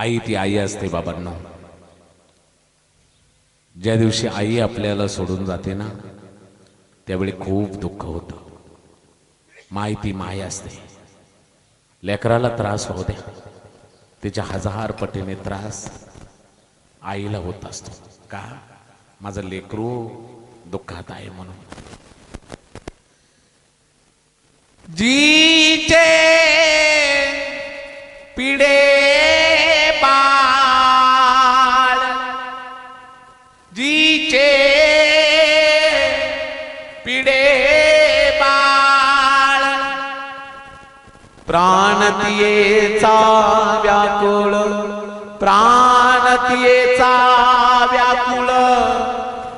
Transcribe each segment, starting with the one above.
आई ती आई असते बाबांना. ज्या दिवशी आई आपल्याला सोडून जाते ना त्यावेळी खूप दुःख होतं. माय ती माय असते. लेकराला त्रास होऊ द्या. तिच्या हजार पटीने त्रास आईला होत असतो. का? माझं लेकरू दुःखात आहे म्हणून. जी प्राणतीयेचा व्याकुळ। प्राणतीयेचा व्याकुळ।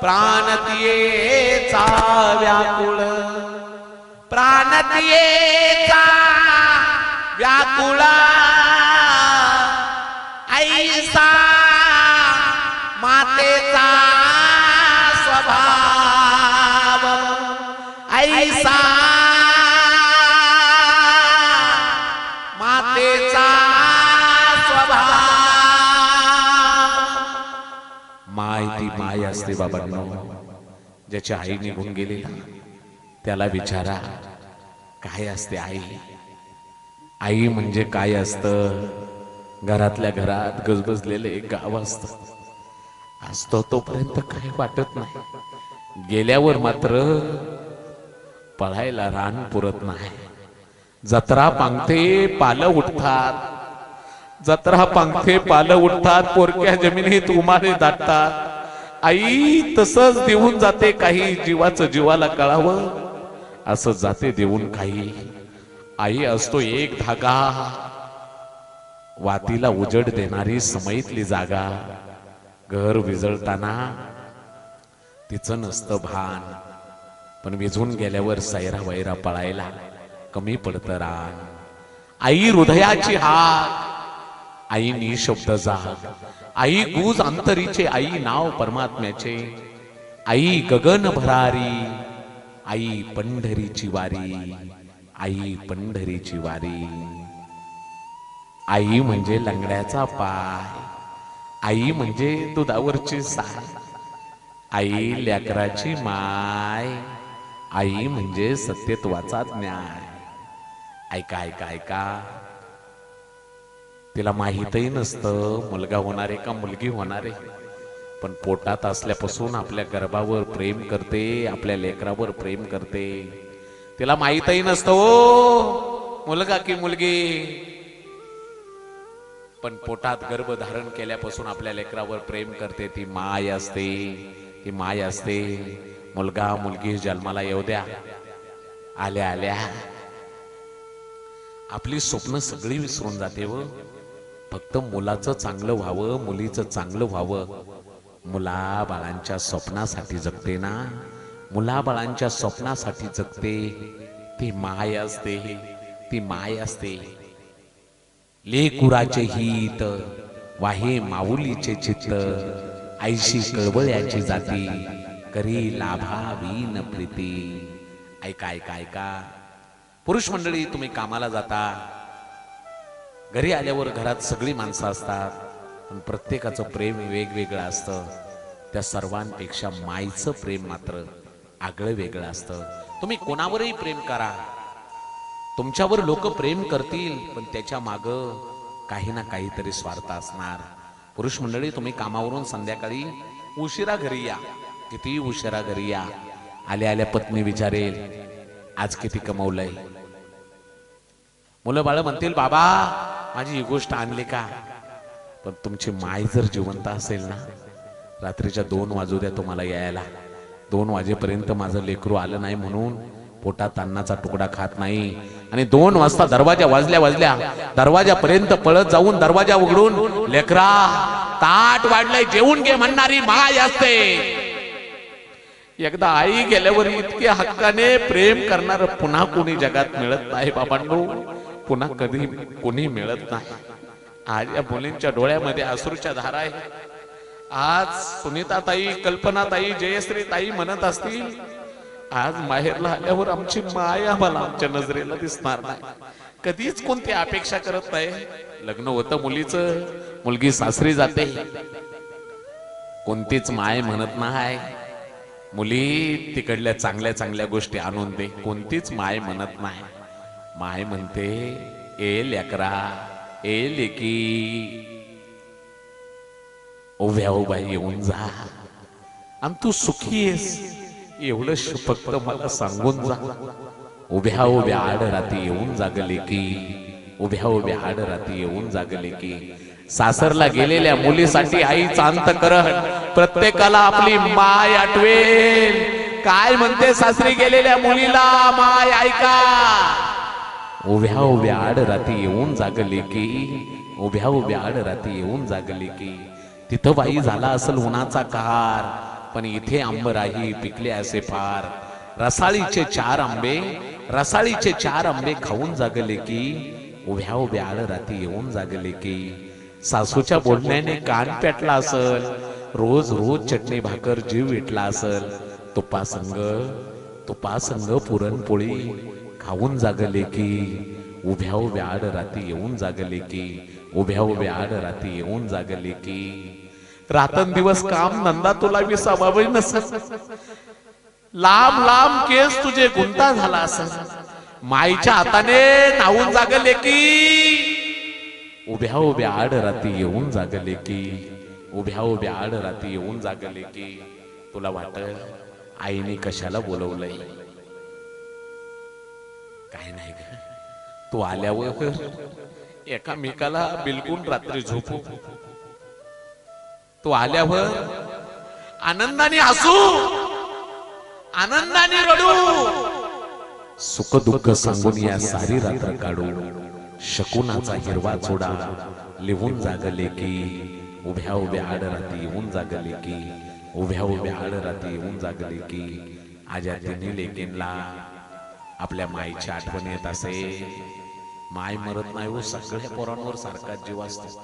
प्राणतीयेचा व्याकुळ। प्राणतीयेचा व्याकुळ। ऐसा मातेचा स्वभाव। ऐसा असते बाबांनो ज्याची आई निघून गेली ना त्याला विचारा काय असते आई? आई म्हणजे काय असतं? घरातल्या घरात गजबजलेलं एक गाव असतं. असतो तोपर्यंत काही वाटत नाही. गेल्यावर मात्र पळायला रान पुरत नाही. जत्रा पांगते पालं उठतात. जत्रा पांगते पालं उठतात पोरक्या जमिनीत उमारे दाटतात. आई तसंच देऊन जाते काही जीवाचं जीवाला कळावं. असं जाते देऊन काही. आई असतो एक धागा. वातीला उजड देणारी समईतली जागा. घर विजळताना तिचं नसतं भान. पण विझून गेल्यावर सैरा वैरा पळायला कमी पडतं रान. आई हृदयाची हात आई निशब्द जाग. आई गुज अंतरीचे आई नाव परमात्म्याचे. आई गगन भरारी आई पंढरीची वारी आई पंढरीची वारी आई म्हणजे लंगड्याचा पाय आई म्हणजे दुधावरची साय आई लेकराची माय आई म्हणजे सत्यत्वाचा न्याय. ऐका ऐका ऐका. तिला माहीतही नसतं मुलगा होणार आहे का मुलगी होणार आहे. पण पोटात असल्यापासून आपल्या गर्भावर प्रेम करते आपल्या लेकरावर प्रेम करते. तिला माहीतही नसतं ओ मुलगा की मुलगी. पण पोटात गर्भ धारण केल्यापासून आपल्या लेकरावर प्रेम करते ती माय असते ती माय असते. मुलगा मुलगी जन्माला येऊ द्या. आल्या आल्या. आपली स्वप्न सगळी विसरून जाते व फक्त मुलाचं चांगलं व्हावं मुलीचं चांगलं व्हावं. मुला बाळांच्या स्वप्नासाठी जगते ना. मुला बाळांच्या स्वप्नासाठी जगते. ती माय असते. ती माय असते. लेकुराचे हित वाहे माऊलीचे चित्त ऐशी कळवळ्याची जाती करी लाभावी न प्रीती. ऐका ऐका ऐका. पुरुष मंडळी तुम्ही कामाला जाता. घरी आल्यावर घरात सगळी माणसं असतात. पण प्रत्येकाचं प्रेम वेगवेगळं असतं. त्या सर्वांपेक्षा माईचं प्रेम मात्र आगळं वेगळं असतं. तुम्ही कोणावरही प्रेम करा. तुमच्यावर लोक प्रेम करतील पण त्याच्या माग काही ना काहीतरी स्वार्थ असणार. पुरुष मंडळी तुम्ही कामावरून संध्याकाळी उशिरा घरी या. किती उशिरा घरी या. आल्या आल्या पत्नी विचारेल आज किती कमवलंय? मुलं बाळ म्हणतील बाबा माझी ही गोष्ट आणली का? पण तुमची माय जर जिवंत असेल ना रात्रीच्या दोन वाजू द्या तुम्हाला यायला. दोन वाजेपर्यंत माझं लेकरू आलं नाही म्हणून पोटात अन्नाचा तुकडा खात नाही. आणि दोन वाजता दरवाजा वाजल्या वाजल्या दरवाजापर्यंत पळत जाऊन दरवाजा उघडून लेकरा ताट वाढलंय जेवून घे म्हणणारी माय असते. एकदा आई गेल्यावर इतके हक्काने प्रेम करणार पुन्हा कोणी जगात मिळत नाही बाबांनो. पुन्हा कधी कोणी मिळत नाही. आज या मुलींच्या डोळ्यामध्ये अश्रूच्या धारा आहे. आज सुनीता ताई कल्पना ताई जयश्री ताई म्हणत असतील आज माहेरला आल्यावर आमची माय आम्हाला आमच्या नजरेला दिसणार नाही. कधीच कोणती अपेक्षा करत नाही. लग्न होतं मुलीचं मुलगी सासरी जाते. कोणतीच माय म्हणत नाही. मुली तिकडल्या चांगल्या चांगल्या गोष्टी आणून दे. कोणतीच माय म्हणत नाही. माय म्हणते ए लेकरा ए लेकी उभ्या उभ्या येऊन जा. आणि तू सुखी आहेस. एवढं फक्त मला सांगून जा. उभ्या उभ्या आड राती येऊन जागले की उभ्या उभ्या आड राती येऊन जागले की सासरला गेलेल्या मुलीसाठी आई चांत करण प्रत्येकाला आपली माय आठवेल. काय म्हणते सासरी गेलेल्या मुलीला? माय ऐका. उभ्या उभ्या आड राती येऊन जागले की उभ्या उभ्या आड राती येऊन जागले की तिथं बाई झाला असेल उन्हाचा कार पण इथे आंबराही पिकले असे फार. रसाळीचे चार आंबे रसाळीचे चार आंबे खाऊन जागले की उभ्या उभ्या आड राती येऊन जागले की सासूच्या बोलण्याने कान पेटला असल रोज रोज चटणी भाकर जीव विटला असल. तुपासंग तुपासंग पुरणपोळी खाऊन जागले की उभ्या उभ्या आड राती येऊन जागले की उभ्या उभ्या आड राती येऊन जागले की. रातन दिवस काम नंदा तुला विसावावी नसत लांब लांब केस तुझे गुंता झाला असं माईच्या हाताने नावून जागले की उभ्या उभ्या आड राती येऊन जागले की उभ्या उभ्या आड राती येऊन जागले की. तुला वाटत आईने कशाला बोलवलंय? काय नाही तू आल्यावर एकामेकाला बिलकुल रात्री झोपू. तू आल्यावर आनंदाने हसू. आनंदाने रडू. सुख दुःख सांगून या सारी रात्र काढू. शकुनाचा हिरवा चोडा लिहून जागले की उभ्या उभ्या आड राती येऊन जागले की उभ्या उभ्या आड राती येऊन जागले की आजा तिन्ही लेकींना आपल्या माईची आठवण येत असे. माय मरत नाही हो सगळ्या पोरांवर सारखाच जीव असतो.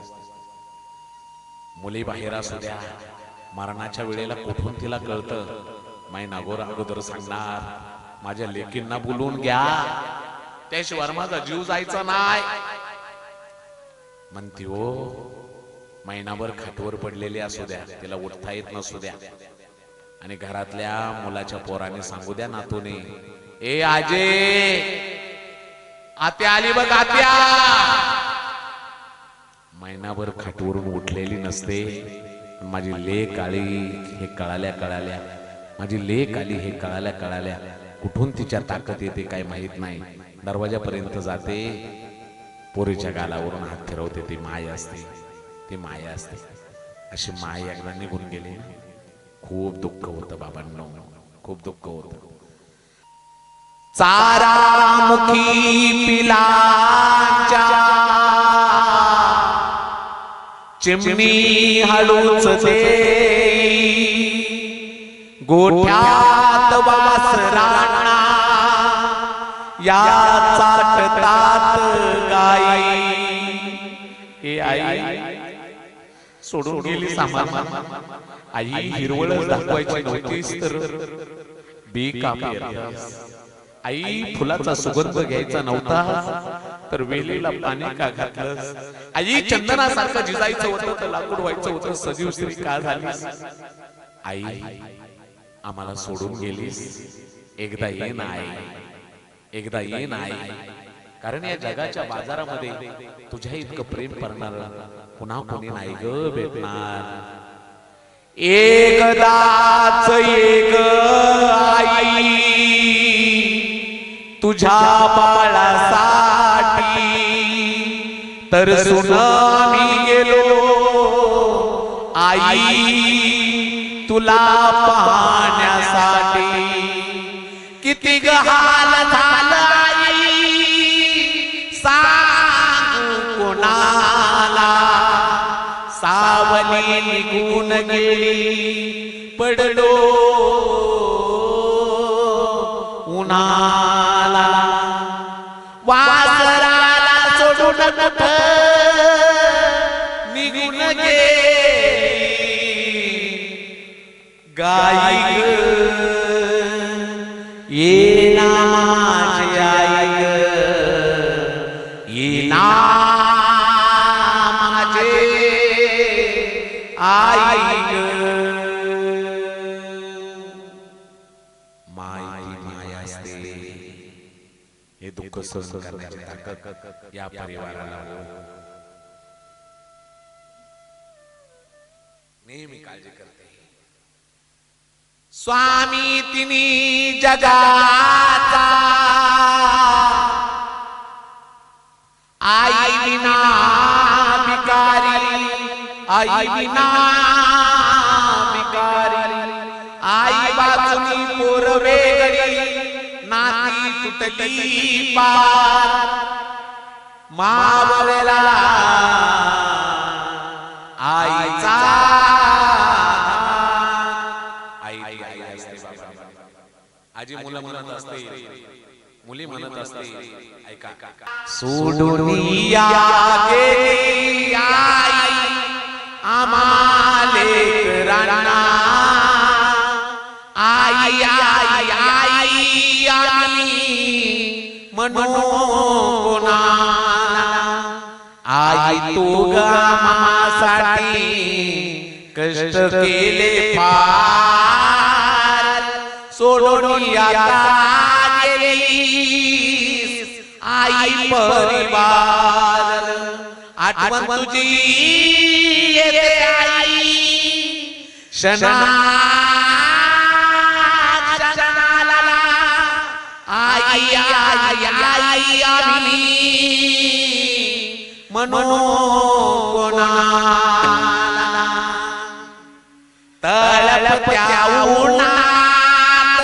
मुली बाहेर असू द्या. मरणाच्या वेळेला कुठून तिला कळतं? माई नागोर अगोदर सांगणार माझ्या लेकींना बोलून घ्या. त्याशिवाय माझा जीव जायचा नाही. म्हणती हो महिनाभर खाटवर पडलेली असू द्या. तिला उठता येत नसू द्या. आणि घरातल्या मुलाच्या पोराने सांगू द्या नातूने ए आजे आत्या आली बघ आत्या. महिनाभर खाटवरून उठलेली नसते. माझी लेक आली हे कळाल्या कळाल्या. माझी लेक आली हे कळाल्या कळाल्या. कुठून तिच्या ताकद येते काय माहीत नाही. दरवाजापर्यंत जाते. पोरीच्या गालावरून हात फिरवते ती माय असते. ती माया असते. अशी माय एकदा निघून गेली खूप दुःख होतं बाबांनो. खूप दुःख होतं. चारामुखी पिलाच्या चिमणी हळूच दे गोठ्यात वासराणा या चाटतात गाई. हे आई सोडून गेली सामान. आई हिरवळ दाखवायची नव्हतीस तर बी का पेरलीस? आई फुलाचा सुगंध घ्यायचा नव्हता. तर वेलीला पाणी का घातलंस? आई चंदनासारखं जिजायचं होतं तर लाकूड व्हायचं होतं सजीव स्त्री का झालीस? आई आम्हाला सोडून गेलीस. एकदा ये ना आई एकदा ये ना आई कारण या जगाच्या बाजारामध्ये तुझ्या इतकं प्रेम करणार पुन्हा कोणी नाही ग भेटणार. एकदाच एक आई तुझ्या बाळासाठी. तर सुनामी गेलो. आई तुला पाहण्यासाठी. किती गहाल झालं आई. सांग कोणाला. सावली निघून गेली. पडलो. उन्हाला वासराला सोडून कुठं निघून गे गाई ये ना माझी आई. ये ना आई. हे सहन करण्याची ताकद या परिवाराला हो. नेहमी काळजी करते स्वामी तिनी जगाचा आई विना भिकारी आई विना भिकारी आई बाजूनी पोर वेगळी नाती तुटली पार मावळला आईचा आई ती आई असते बाबा. आजी मुलं म्हणत असते मुली म्हणत असते ऐका सोडून या गेली आई आम्हाले राणा आई आई आई आम्ही म्हणू कोणाला आई तू गामासाठी कष्ट केले फार. सोडून आता आई परिवार. आठवण तुझी येते आई. शना म्हणून कोणाला तळपत्या उन्हात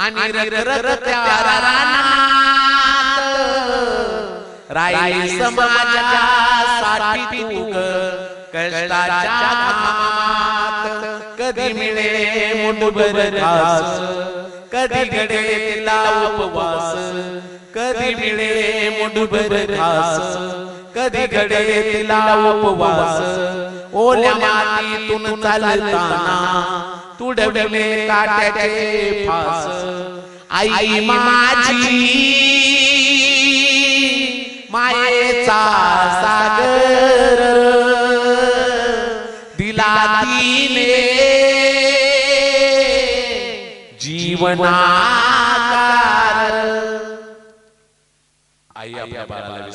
आणि रखरखत्या रानात राहिली समाजासाठी तू कष्टाच्या घामात कधी मिळे मुठभर घास कधी घडे उपवास कधी मिळे मुठभर घास कधी घडे उपवास. ओल्या मातीतून चालताना तुडवले काट्याचे फास. आई माझी मायेचा सागर दिला तिने जीवनाकार आई आपल्या बाळाला विसरत नाही